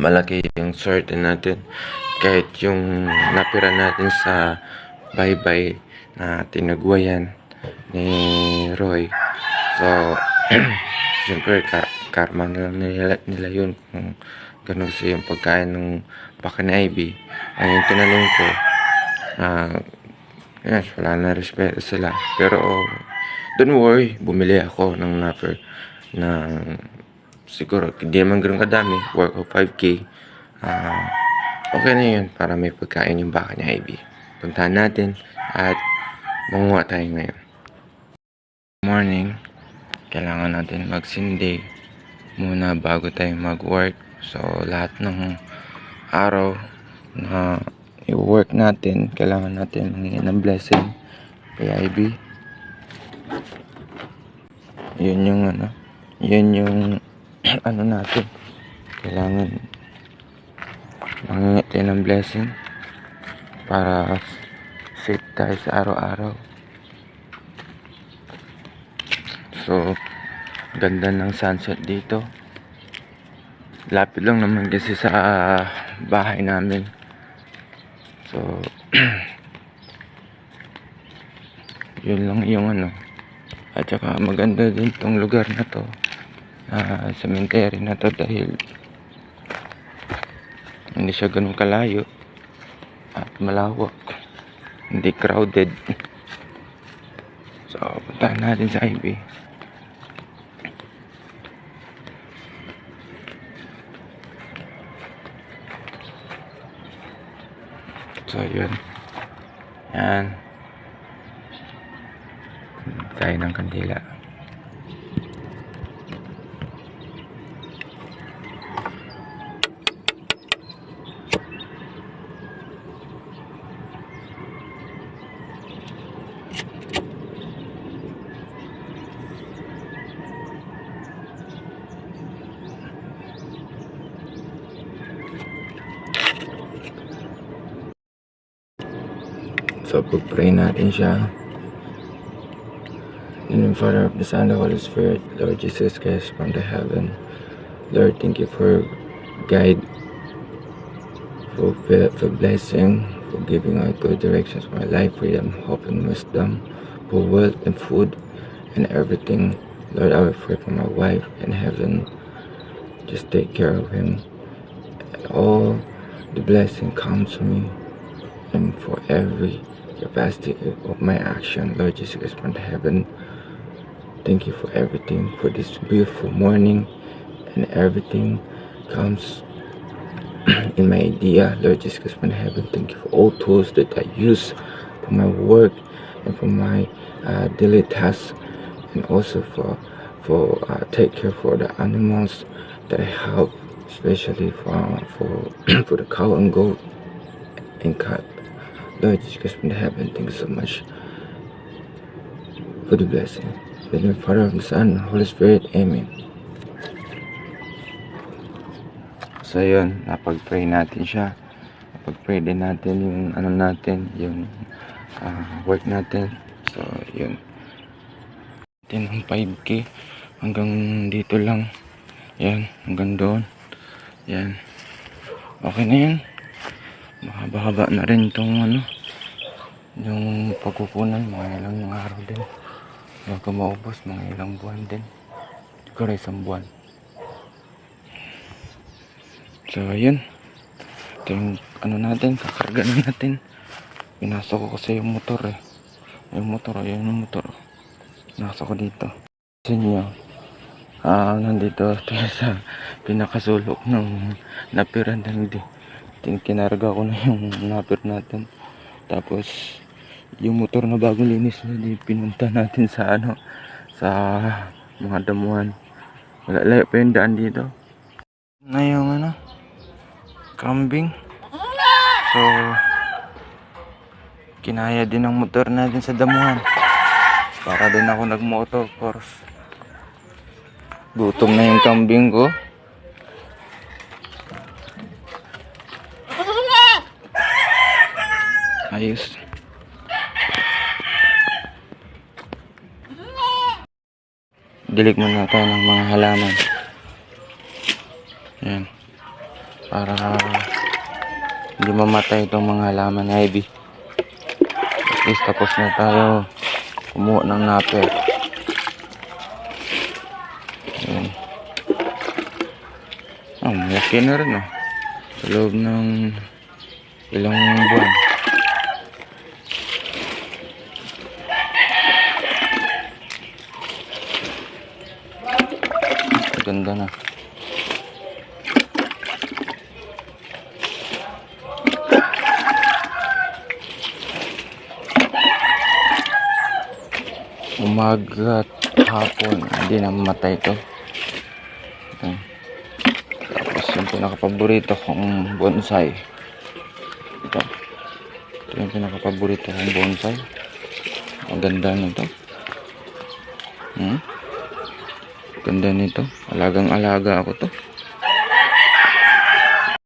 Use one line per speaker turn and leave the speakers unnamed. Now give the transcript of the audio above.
malaki yung swerte natin. Kahit yung napira natin sa bye-bye na tinagwayan ni Roy. So, siyempre, kar- karma na lang nila, nila yun kung ganun kasi yung pagkain ng baka ni Ivy. Ay, yung tinanong ko, ah, yes, wala na respeto sila. Pero, don't worry, bumili ako ng napper na siguro, hindi naman ganun kadami, work of 5K. Ah, okay na yun para may pagkain yung baka ni Ivy. Puntahan natin at manguha tayo ngayon. Morning, kailangan natin magsindi muna bago tayo mag-work. So, lahat ng araw na i-work natin, kailangan natin mangingin ng blessing kay Ivy. Yun yung ano, yun yung ano natin. Kailangan mangingi tayo ng blessing para safe tayo sa araw-araw. So, ganda ng sunset dito. Lapit lang naman kasi sa bahay namin. So, yun lang yung ano. At saka maganda din tong lugar na to. Ah, cemetery na to dahil hindi siya ganun kalayo at malawak. Hindi crowded. So, puntahan natin sa IB. So, yun. Yan. Tayo ng kandila. So, pag-pray natin siya. In the Father, of the Son, the Holy Spirit, Lord Jesus Christ from the heaven. Lord, thank you for guide, for, for blessing, for giving out good directions for my life, freedom, hope, and wisdom, for wealth and food, and everything. Lord, I will pray for my wife in heaven. Just take care of him. And all the blessing comes to me and for every capacity of my action, Lord Jesus Christ from heaven. Thank you for everything, for this beautiful morning, and everything comes in my idea, Lord Jesus Christ from heaven. Thank you for all tools that I use for my work and for my uh, daily tasks, and also for for uh, take care for the animals that I have, especially for for for the cow and goat and cat. Lord Jesus Christ from heaven, thank you so much for the blessing. In the name the Father, of the Son, and the Holy Spirit, Amen. So yun, napag-pray natin siya. Napag-pray din natin yung ano natin, yung ah, work natin. So yun. Natin ang 5K hanggang dito lang. Yan, hanggang doon. Yan. Okay na yan. Mahaba-haba na rin itong ano, yung pagkukunan, mga ilang araw din. Bago maubos, mga ilang buwan din. Siguro isang buwan. So, yun. Ito yung ano natin, kakarga na natin. Pinasok ko kasi yung motor eh. Yung motor, ayun yung motor. Pinasok ko dito. Sa inyo, ah, nandito tayo sa pinakasulok ng napiran ng di. Tin kinarga ko na yung napir natin. Tapos, yung motor na bagong linis na di pinunta natin sa ano, sa mga damuhan. Wala layo pa yung daan dito. Na yung ano, kambing. So, kinaya din ang motor natin sa damuhan. Para din ako nag-motor course. Gutom na yung kambing ko. Ayos. Dilig muna tayo ng mga halaman. Yan.
para hindi mamatay itong mga halaman ivy. At least tapos na tayo kumuha ng napper. Ayan. Oh, malaki na rin oh. Sa loob ng ilang buwan. Ganda na. Umaga hapon, hindi na mamatay ito. Ito. Tapos yung pinakapaborito kong bonsai. Ito. Ito yung pinakapaborito kong bonsai. Ang ganda nito. Hmm? Ganda nito. Alagang alaga ako to.